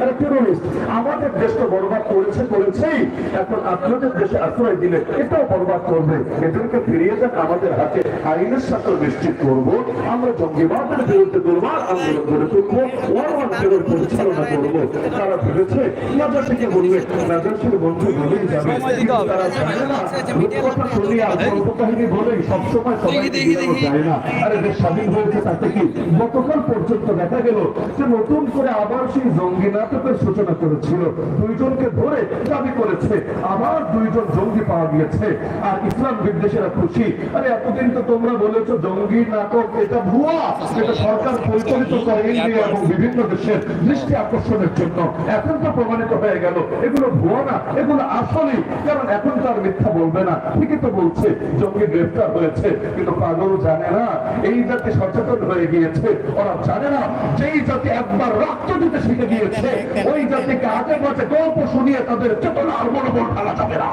এরা টেরোরিস্ট আমাদের দেশটা বরবাদ করেছে করেছেই এখন আপনাদের দেশে আশ্রয় দিলে এটাও বরবাদ করবে। এদেরকে ফিরিয়ে দেন আমাদের হাতে। আইনের সাথে নিশ্চিত করব। আমরা জঙ্গিবাদের বিরুদ্ধে দুর্বার আন্দোলন করে তুলবো। ওয়ান পরিচালনা করব তারা ভেবেছে থেকে বলবে থেকে বন্ধু বলেই যাবে। তারা জানে না। রূপকথা শুনিয়ে আর গল্প কাহিনী বলেই সবসময় সবাই যায় না। আরে দেশ স্বাধীন হয়েছে তাতে কি? গতকাল পর্যন্ত দেখা গেল যে নতুন করে আবার সেই জঙ্গি নাটকের সূচনা করেছিল। দুইজনকে ধরে দাবি করেছে আবার দুইজন জঙ্গি পাওয়া গিয়েছে। আর ইসলাম বিদ্বেষীরা খুশি। আরে এতদিন তো তোমরা বলেছ জঙ্গি নাটক এটা ভুয়া। এটা সরকার পরিচালিত করে ইন্ডিয়া এবং বিভিন্ন দেশের দৃষ্টি আকর্ষণের জন্য। এখন তো প্রমাণিত হয়ে গেল, এগুলো ভুয়া না, এগুলো আসলেই কারণ এখন তো আর মিথ্যা বলবে না। ঠিকই তো বলছে, জঙ্গি গ্রেফতার হয়েছে, কিন্তু পাগল জানে না। এই জাতি সচেতন হয়ে গিয়েছে, ওরা জানে না। যেই জাতি একবার রক্ত দিতে শিখে গিয়েছে, ওই জাতিকে আগে মাঝে গল্প শুনিয়ে তাদের চেতনার মনোবল ফেলা যাবে না।